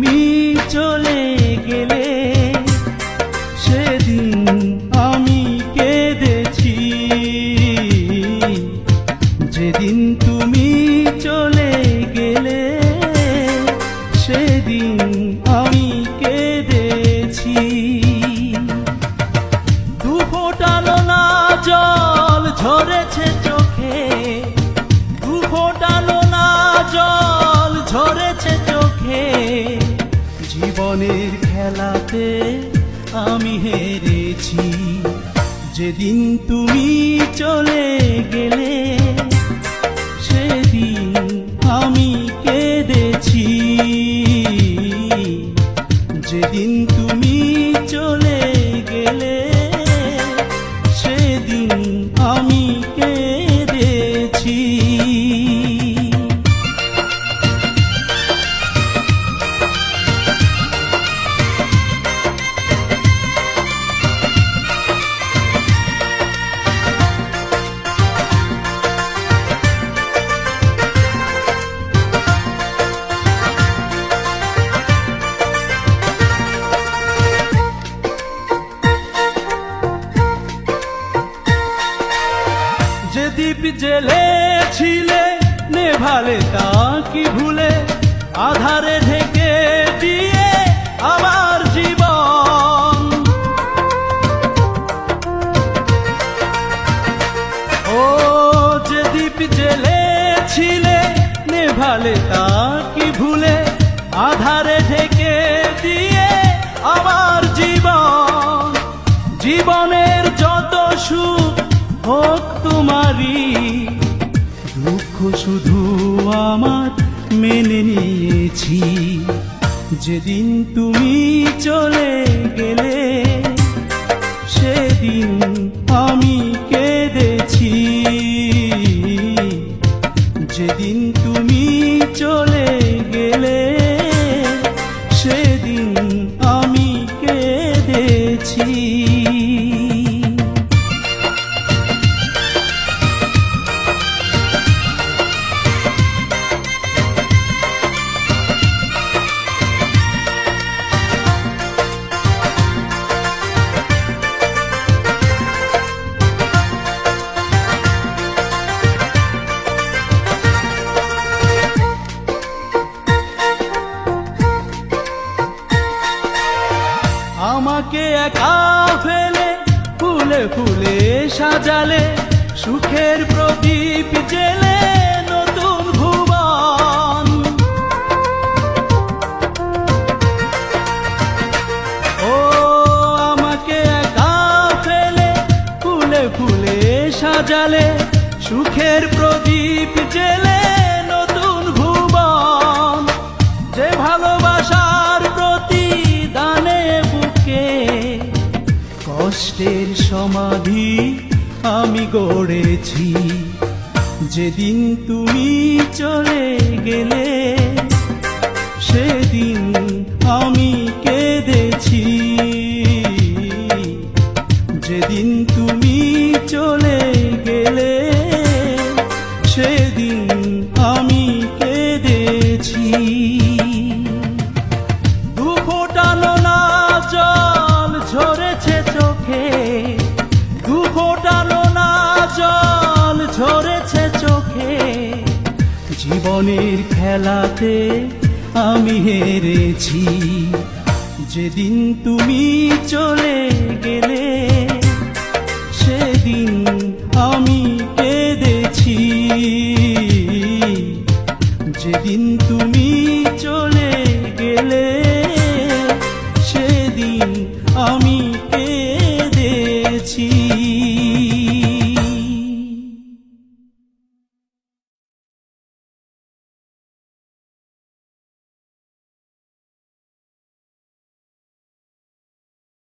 তুমি চলে গেলে সেদিন আমি কেঁদেছি। যেদিন তুমি চলে খেলাতে আমি হেরেছি। যেদিন তুমি চলে গেলে সেদিন আমি কেঁদেছি। যেদিন তুমি চলে গেলে জেলে ছিলে, নেভালে তা কি ভুলে? আধারে ঢেকে দিয়ে আমার জীবন। ও যে দ্বীপ জেলে ছিলে, নেভালে তা কি ভুলে? আধারে ঢেকে দিয়ে আমার জীবন। জীবনের যত সুখ হোক তোমারই শুধু আমার মেনে নিয়েছি। যেদিন তুমি চলে গেলে আমাকে একা ফেলে, ফুলে ফুলে সাজালে, সুখের প্রদীপ জেলে নতুন ভুবন। ও আমাকে একা ফেলে, ফুলে ফুলে সাজালে, সুখের প্রদীপ জেলে কষ্টের সমাধি আমি গড়েছি। যেদিন তুমি চলে গেলে জীবনের খেলাতে আমি হেরেছি। যেদিন তুমি চলে গেলে